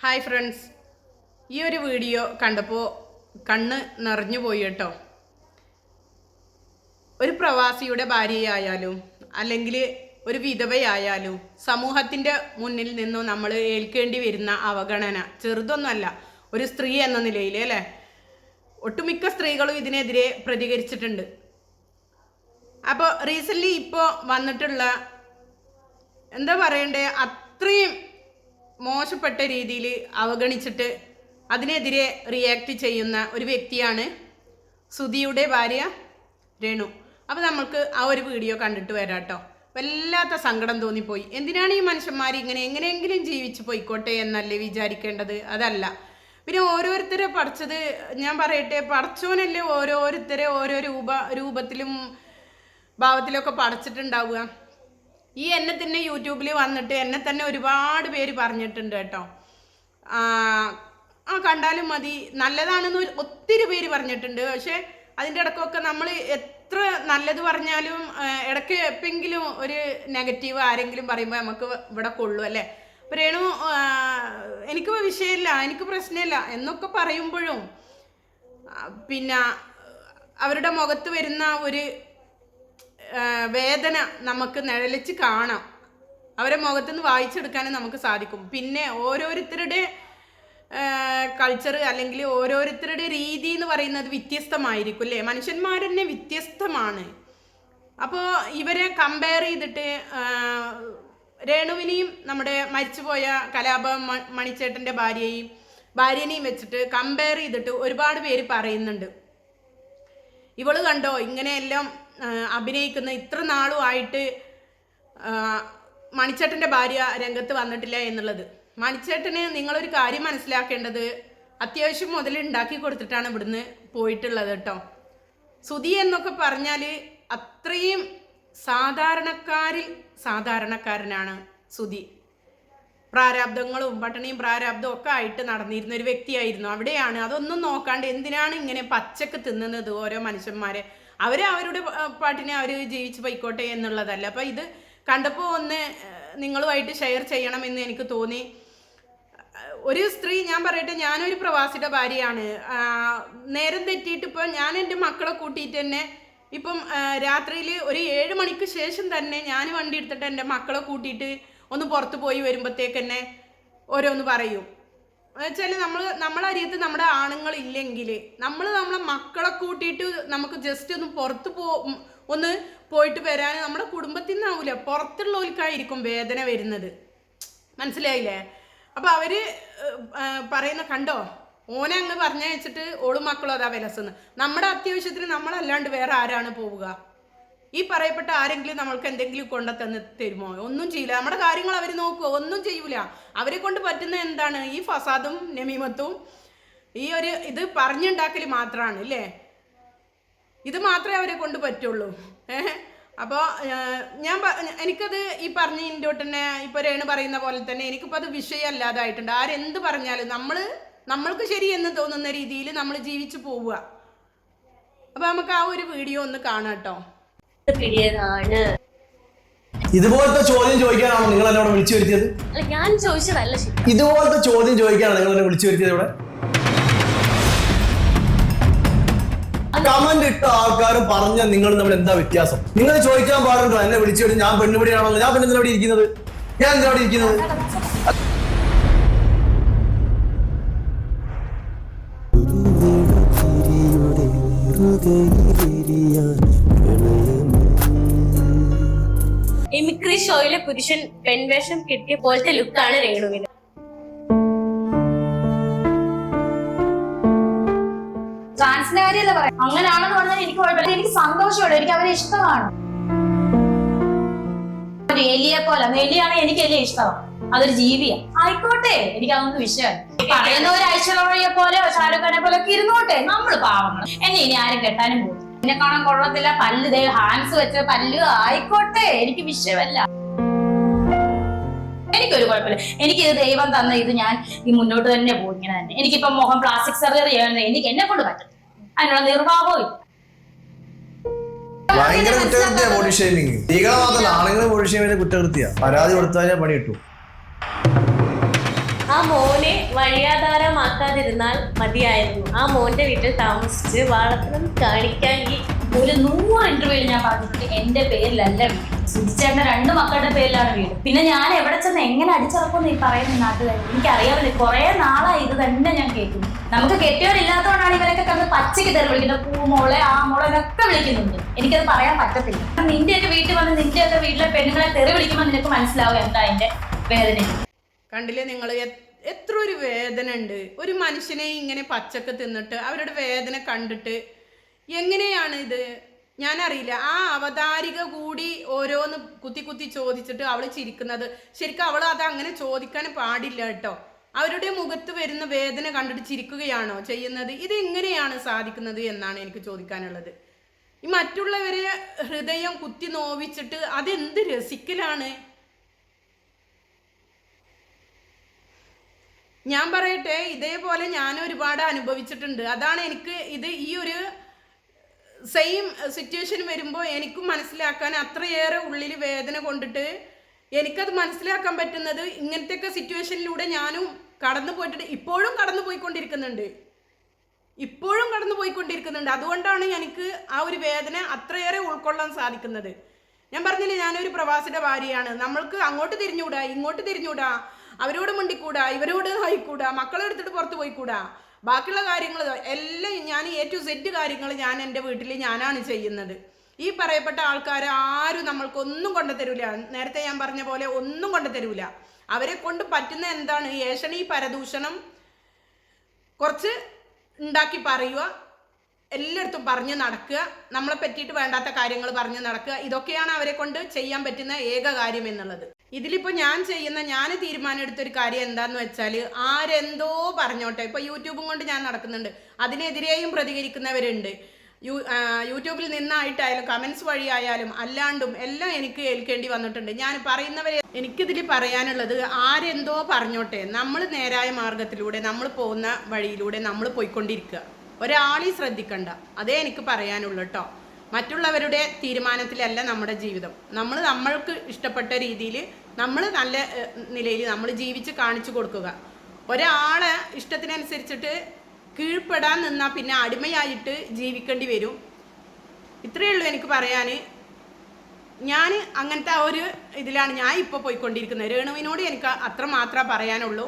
Hi friends ഈ ഒരു video കണ്ടപ്പോൾ കണ്ണ് നിറഞ്ഞു പോയി കേട്ടോ. ഒരു പ്രവാസിയുടെ ഭാര്യയായാലും അല്ലെങ്കിൽ ഒരു വിധവയായാലും സമൂഹത്തിന്റെ മുന്നിൽ നിന്നും നമ്മൾ ഏൽക്കേണ്ടി വരുന്ന അവഗണന ചെറുതൊന്നുമല്ല ഒരു സ്ത്രീ എന്ന നിലയിൽ അല്ലേ? ഒട്ടുമിക്ക സ്ത്രീകളും ഇതിനെതിരെ പ്രതികരിച്ചിട്ടുണ്ട്. അപ്പോൾ റീസെന്റ്ലി ഇപ്പോൾ വന്നിട്ടുള്ള എന്താ പറയണ്ടേ? അത്രയും മോശപ്പെട്ട രീതിയിൽ അവഗണിച്ചിട്ട് അതിനെതിരെ റിയാക്ട് ചെയ്യുന്ന ഒരു വ്യക്തിയാണ് സുധിയുടെ ഭാര്യ രേണു. അപ്പോൾ നമ്മൾക്ക് ആ ഒരു വീഡിയോ കണ്ടിട്ട് വരാം കേട്ടോ വല്ലാത്ത സങ്കടം തോന്നിപ്പോയി. എന്തിനാണ് ഈ മനുഷ്യന്മാർ ഇങ്ങനെ എങ്ങനെയെങ്കിലും ജീവിച്ച് പോയിക്കോട്ടെ എന്നല്ലേ വിചാരിക്കേണ്ടത്? അതല്ല. പിന്നെ ഓരോരുത്തരെ പഠിച്ചത് ഞാൻ പറയട്ടെ പഠിച്ചവനല്ലേ ഓരോരുത്തരെ ഓരോ രൂപ രൂപത്തിലും ഭാവത്തിലൊക്കെ പഠിച്ചിട്ടുണ്ടാവുക ഈ എന്നെ തന്നെ യൂട്യൂബിൽ വന്നിട്ട് എന്നെ തന്നെ ഒരുപാട് പേര് പറഞ്ഞിട്ടുണ്ട് കേട്ടോ. ആ കണ്ടാലും മതി. നല്ലതാണെന്ന് ഒത്തിരി പേര് പറഞ്ഞിട്ടുണ്ട്. പക്ഷേ അതിന്റെ ഇടക്കൊക്കെ നമ്മൾ എത്ര നല്ലത് പറഞ്ഞാലും ഇടയ്ക്ക് എപ്പെങ്കിലും ഒരു നെഗറ്റീവ് ആരെങ്കിലും പറയുമ്പോൾ നമുക്ക് ഇവിടെ കൊള്ളു അല്ലേ? പ്രേണു രേണു എനിക്ക് വിഷയമില്ല എനിക്ക് പ്രശ്നമില്ല എന്നൊക്കെ പറയുമ്പോഴും പിന്നെ അവരുടെ മുഖത്ത് വരുന്ന ഒരു വേദന നമുക്ക് നിഴലിച്ച് കാണാം. അവരെ മുഖത്തു നിന്ന് വായിച്ചെടുക്കാനും നമുക്ക് സാധിക്കും. പിന്നെ ഓരോരുത്തരുടെ കൾച്ചർ അല്ലെങ്കിൽ ഓരോരുത്തരുടെ രീതി എന്ന് പറയുന്നത് വ്യത്യസ്തമായിരിക്കും അല്ലേ? മനുഷ്യന്മാർ തന്നെ വ്യത്യസ്തമാണ്. അപ്പോൾ ഇവരെ കമ്പയർ ചെയ്തിട്ട് രേണുവിനെയും നമ്മുടെ മരിച്ചുപോയ കലാപ മണിച്ചേട്ടന്റെ ഭാര്യയെയും ഭാര്യനെയും വെച്ചിട്ട് കമ്പയർ ചെയ്തിട്ട് ഒരുപാട് പേര് പറയുന്നുണ്ട്. ഇവൾ കണ്ടോ ഇങ്ങനെയെല്ലാം അഭിനയിക്കുന്ന ഇത്ര നാളുമായിട്ട് മണിച്ചേട്ടന്റെ ഭാര്യ രംഗത്ത് വന്നിട്ടില്ല എന്നുള്ളത്. മണിച്ചേട്ടന് നിങ്ങളൊരു കാര്യം മനസ്സിലാക്കേണ്ടത് അത്യാവശ്യം മുതൽ ഉണ്ടാക്കി കൊടുത്തിട്ടാണ് ഇവിടുന്ന് പോയിട്ടുള്ളത് കേട്ടോ. സുധി എന്നൊക്കെ പറഞ്ഞാൽ അത്രയും സാധാരണക്കാരിൽ സാധാരണക്കാരനാണ് സുധി. പ്രാരാബ്ദങ്ങളും പട്ടിണിയും പ്രാരാബ്ദവും ഒക്കെ ആയിട്ട് നടന്നിരുന്ന ഒരു വ്യക്തിയായിരുന്നു. അവിടെയാണ്. അതൊന്നും നോക്കാണ്ട് എന്തിനാണ് ഇങ്ങനെ പച്ചക്ക് തിന്നുന്നത് ഓരോ മനുഷ്യന്മാരെ? അവർ അവരുടെ പാട്ടിനെ അവർ ജീവിച്ച് പോയിക്കോട്ടെ എന്നുള്ളതല്ല. അപ്പോൾ ഇത് കണ്ടപ്പോൾ ഒന്ന് നിങ്ങളുമായിട്ട് ഷെയർ ചെയ്യണമെന്ന് എനിക്ക് തോന്നി. ഒരു സ്ത്രീ ഞാൻ പറയട്ടെ ഞാനൊരു പ്രവാസിയുടെ ഭാര്യയാണ്. നേരം തെറ്റിയിട്ട് ഇപ്പോൾ ഞാൻ എന്റെ മക്കളെ കൂട്ടിയിട്ട് തന്നെ ഇപ്പം രാത്രിയിൽ ഒരു ഏഴ് മണിക്ക് ശേഷം തന്നെ ഞാൻ വണ്ടി എടുത്തിട്ട് എന്റെ മക്കളെ കൂട്ടിയിട്ട് ഒന്ന് പുറത്ത് പോയി വരുമ്പോഴത്തേക്ക് തന്നെ ഓരോന്ന് പറയും. വെച്ചാൽ നമ്മൾ നമ്മളെ അരിയത്ത് നമ്മുടെ ആണുങ്ങൾ ഇല്ലെങ്കിൽ നമ്മൾ നമ്മളെ മക്കളെ കൂട്ടിയിട്ട് നമുക്ക് ജസ്റ്റ് ഒന്ന് പുറത്ത് പോ ഒന്ന് പോയിട്ട് വരാൻ നമ്മുടെ കുടുംബത്തിൽ നിന്നാവില്ല പുറത്തുള്ളവർക്കായിരിക്കും വേദന വരുന്നത്. മനസ്സിലായില്ലേ? അപ്പം അവർ പറയുന്ന കണ്ടോ? ഓനെ അങ്ങ് പറഞ്ഞയച്ചിട്ട് ഓളും മക്കളും അതാ വിലസുന്നു നമ്മുടെ അത്യാവശ്യത്തിന് നമ്മളല്ലാണ്ട് വേറെ ആരാണ് പോവുക? ഈ പറയപ്പെട്ട ആരെങ്കിലും നമ്മൾക്ക് എന്തെങ്കിലും കൊണ്ട തന്ന് തരുമോ? ഒന്നും ചെയ്യില്ല. നമ്മുടെ കാര്യങ്ങൾ അവർ നോക്കുമോ ഒന്നും ചെയ്യൂല. അവരെ കൊണ്ട് പറ്റുന്ന എന്താണ്? ഈ ഫസാദും നമീമത്തും ഈ ഒരു ഇത് പറഞ്ഞുണ്ടാക്കൽ മാത്രമാണ് ഇല്ലേ ഇത് മാത്രമേ അവരെ കൊണ്ട് പറ്റുള്ളൂ. ഏഹ്? അപ്പോൾ ഞാൻ എനിക്കത് ഈ പറഞ്ഞതിന്റെ തന്നെ ഇപ്പോൾ രേണു പറയുന്ന പോലെ തന്നെ എനിക്കിപ്പോൾ അത് വിഷയമല്ലാതായിട്ടുണ്ട് ആരെന്ത് പറഞ്ഞാലും നമ്മൾ നമ്മൾക്ക് ശരി എന്ന് തോന്നുന്ന രീതിയിൽ നമ്മൾ ജീവിച്ചു പോവുക. അപ്പോൾ നമുക്ക് ആ ഒരു വീഡിയോ ഒന്ന് കാണാം കേട്ടോ. പിടിയതാണ്. ഇതുപോലത്തെ ചോദ്യം ചോദിക്കാനാണോ നിങ്ങൾ എന്നോട് വിളിച്ചു വരുത്തിയത്? അല്ല ഞാൻ ചോദിച്ചതല്ല ശരി. ഇതുപോലത്തെ ചോദ്യം ചോദിക്കാനാണ് നിങ്ങൾ എന്നെ വിളിച്ചു വരുത്തിയത് ഇവിടെ? കമന്റ് ഇട്ട ആൾക്കാരും പറഞ്ഞ നിങ്ങൾ തമ്മിൽ എന്താ വ്യത്യാസം? നിങ്ങൾ ചോദിക്കാൻ പാടുണ്ടോ? എന്നെ വിളിച്ചു വരും ഞാൻ പെണ്ണുപിടിയാണോ? ഞാൻ ഇവിടെ ഇരിക്കുന്നത്? ഞാൻ എന്താ ഇവിടെ ഇരിക്കുന്നത്? മിമിക്രി ഷോയിലെ പുരുഷൻ പെൺവേഷം കിട്ടിയ പോലത്തെ ലുക്കാണ് രേണുവിന്. ട്രാൻസിന്റെ കാര്യമല്ല പറയാം? അങ്ങനെയാണെന്ന് പറഞ്ഞാൽ എനിക്ക് കുഴപ്പമില്ല. എനിക്ക് സന്തോഷമുണ്ട്. എനിക്ക് അവരെ ഇഷ്ടമാണ്. ഒരു എലിയെ പോലെ. എലിയാണ് എനിക്ക് എലിയെ ഇഷ്ടമാണ് അതൊരു ജീവിയാ. ആയിക്കോട്ടെ. എനിക്ക് അതൊന്നും വിഷയമല്ല. പറയുന്ന ഒരു ഐശ്വര്യ പോലെ ഷാരൂഖ് ഖാനെ പോലെ ഒക്കെ ഇരുന്നോട്ടെ. നമ്മൾ പാവങ്ങൾ എന്നെ ഇനി ആരും കെട്ടാനും പോകും എന്നെ കാണാൻ കൊള്ളത്തില്ല. പല്ല് ദേ ഹാൻഡ്സ് വെച്ച പല്ല് ആയിക്കോട്ടെ. എനിക്ക് വിഷയമല്ല. എനിക്കൊരു കുഴപ്പമില്ല. എനിക്ക് ഇത് ദൈവം തന്ന ഇത് ഞാൻ ഈ മുന്നോട്ട് തന്നെ പോകും ഇങ്ങനെ തന്നെ. എനിക്കിപ്പോ മുഖം പ്ലാസ്റ്റിക് സർജറി ചെയ്യാൻ എനിക്ക് എന്നെ കൊണ്ട് പറ്റും അതിനുള്ള നിർവാഹവും ഇല്ല. ഭയങ്കര കുറ്റകൃത്യ ബോഡി ഷേമിങ് സ്ത്രീകളെ മാത്രമല്ല ആണുങ്ങളെ ബോഡി ഷേമിന്റെ കുറ്റകൃത്യ. പരാതി കൊടുത്താലേ പണി കിട്ടും ആ മോനെ വഴിയാധാരമാക്കാതിരുന്നാൽ മതിയായിരുന്നു. ആ മോന്റെ വീട്ടിൽ താമസിച്ച് വളർത്തണം കാണിക്കാൻ ഒരു നൂറ് ഇന്റർവ്യൂവിൽ ഞാൻ പറഞ്ഞിട്ടുണ്ട്. എന്റെ പേരിലല്ല വീട്. സുജിച്ചേട്ടന്റെ രണ്ട് മക്കളുടെ പേരിലാണ് വീട്. പിന്നെ ഞാൻ എവിടെ ചെന്ന് എങ്ങനെ അടിച്ചിറക്കുമെന്ന് ഈ പറയുന്ന നാട്ടുകാർ എനിക്കറിയാമല്ലോ കുറെ നാളായി ഇത് തന്നെ ഞാൻ കേൾക്കുന്നു നമുക്ക് കെട്ടിയവരില്ലാത്തതുകൊണ്ടാണ് ഇവരൊക്കെ കണ്ട് പച്ചയ്ക്ക് തെറി വിളിക്കുന്നത്. പൂമോളെ ആ മോളെ എന്നൊക്കെ വിളിക്കുന്നുണ്ട്. എനിക്കത് പറയാൻ പറ്റത്തില്ല. നിന്റെയൊക്കെ വീട്ടിൽ വന്ന് നിന്റെയൊക്കെ വീട്ടിലെ പെണ്ണുങ്ങളെ തെറി വിളിക്കുമ്പോൾ നിനക്ക് മനസ്സിലാവും എന്താ അതിന്റെ വേദന. കണ്ടില്ലേ നിങ്ങൾ എത്ര ഒരു വേദന ഉണ്ട് ഒരു മനുഷ്യനെ ഇങ്ങനെ പച്ചക്ക് തിന്നിട്ട് അവരുടെ വേദന കണ്ടിട്ട് എങ്ങനെയാണ് ഇത്? ഞാനറിയില്ല. ആ അവതാരിക കൂടി ഓരോന്ന് കുത്തി കുത്തി ചോദിച്ചിട്ട് അവൾ ചിരിക്കുന്നത്. ശരിക്കും അവൾ അത് അങ്ങനെ ചോദിക്കാൻ പാടില്ല കേട്ടോ. അവരുടെ മുഖത്ത് വരുന്ന വേദന കണ്ടിട്ട് ചിരിക്കുകയാണോ ചെയ്യുന്നത്? ഇത് എങ്ങനെയാണ് സാധിക്കുന്നത് എന്നാണ് എനിക്ക് ചോദിക്കാനുള്ളത്. ഈ മറ്റുള്ളവരെ ഹൃദയം കുത്തി നോവിച്ചിട്ട് അതെന്ത് രസിക്കലാണ്? ഞാൻ പറയട്ടെ ഇതേപോലെ ഞാൻ ഒരുപാട് അനുഭവിച്ചിട്ടുണ്ട്. അതാണ് എനിക്ക് ഇത് ഈ ഒരു സെയിം സിറ്റുവേഷൻ വരുമ്പോൾ എനിക്കും മനസ്സിലാക്കാൻ അത്രയേറെ ഉള്ളിൽ വേദന കൊണ്ടിട്ട് എനിക്കത് മനസ്സിലാക്കാൻ പറ്റുന്നത് ഇങ്ങനത്തെയൊക്കെ സിറ്റുവേഷനിലൂടെ ഞാനും കടന്നു പോയിട്ടുണ്ട്. ഇപ്പോഴും കടന്നു പോയിക്കൊണ്ടിരിക്കുന്നുണ്ട്. ഇപ്പോഴും കടന്നു പോയിക്കൊണ്ടിരിക്കുന്നുണ്ട്. അതുകൊണ്ടാണ് എനിക്ക് ആ ഒരു വേദന അത്രയേറെ ഉൾക്കൊള്ളാൻ സാധിക്കുന്നത്. ഞാൻ പറഞ്ഞില്ലേ ഞാനൊരു പ്രവാസിയുടെ ഭാര്യയാണ്. നമ്മൾക്ക് അങ്ങോട്ട് തിരിഞ്ഞുകൂടാ ഇങ്ങോട്ട് തിരിഞ്ഞുകൂടാ അവരോട് മിണ്ടിക്കൂടാ ഇവരോട് ആയിക്കൂടാ മക്കളെടുത്തിട്ട് പുറത്ത് പോയിക്കൂടാ. ബാക്കിയുള്ള കാര്യങ്ങൾ എല്ലാം ഞാൻ എ ടു സെറ്റ് കാര്യങ്ങൾ ഞാൻ എന്റെ വീട്ടിൽ ഞാനാണ് ചെയ്യുന്നത്. ഈ പറയപ്പെട്ട ആൾക്കാർ ആരും നമ്മൾക്കൊന്നും കൊണ്ടു തരൂല. നേരത്തെ ഞാൻ പറഞ്ഞ പോലെ ഒന്നും കൊണ്ടു തരൂല. അവരെ കൊണ്ട് പറ്റുന്ന എന്താണ്? ഏഷണി പരദൂഷണം കുറച്ച് ഉണ്ടാക്കി പറയുക. എല്ലായിടത്തും പറഞ്ഞു നടക്കുക നമ്മളെ പറ്റിയിട്ട് വേണ്ടാത്ത കാര്യങ്ങൾ പറഞ്ഞു നടക്കുക. ഇതൊക്കെയാണ് അവരെ കൊണ്ട് ചെയ്യാൻ പറ്റുന്ന ഏക കാര്യം എന്നുള്ളത്. ഇതിലിപ്പോൾ ഞാൻ ചെയ്യുന്ന ഞാൻ തീരുമാനം എടുത്തൊരു കാര്യം എന്താന്ന് വെച്ചാൽ ആരെന്തോ പറഞ്ഞോട്ടെ. ഇപ്പോൾ യൂട്യൂബും കൊണ്ട് ഞാൻ നടക്കുന്നുണ്ട്. അതിനെതിരെയും പ്രതികരിക്കുന്നവരുണ്ട്. യൂട്യൂബിൽ നിന്നായിട്ടായാലും കമൻസ് വഴിയായാലും അല്ലാണ്ടും എല്ലാം എനിക്ക് ഏൽക്കേണ്ടി വന്നിട്ടുണ്ട്. ഞാൻ പറയുന്നവരെ എനിക്കിതിൽ പറയാനുള്ളത് ആരെന്തോ പറഞ്ഞോട്ടെ. നമ്മൾ നേരായ മാർഗത്തിലൂടെ നമ്മൾ പോകുന്ന വഴിയിലൂടെ നമ്മൾ പോയിക്കൊണ്ടിരിക്കുക. ഒരാളെയും ശ്രദ്ധിക്കണ്ട. അതേ എനിക്ക് പറയാനുള്ളൂ കേട്ടോ മറ്റുള്ളവരുടെ തീരുമാനത്തിലല്ല നമ്മുടെ ജീവിതം. നമ്മൾ നമ്മൾക്ക് ഇഷ്ടപ്പെട്ട രീതിയിൽ നമ്മൾ നല്ല നിലയിൽ നമ്മൾ ജീവിച്ച് കാണിച്ചു കൊടുക്കുക. ഒരാളെ ഇഷ്ടത്തിനനുസരിച്ചിട്ട് കീഴ്പ്പെടാൻ നിന്നാൽ പിന്നെ അടിമയായിട്ട് ജീവിക്കേണ്ടി വരും. ഇത്രയേ ഉള്ളൂ എനിക്ക് പറയാൻ ഞാൻ അങ്ങനത്തെ ഒരു ഇതിലാണ് ഞാൻ ഇപ്പോൾ പോയിക്കൊണ്ടിരിക്കുന്നത്. രേണുവിനോട് എനിക്ക് അത്ര മാത്രമേ പറയാനുള്ളൂ.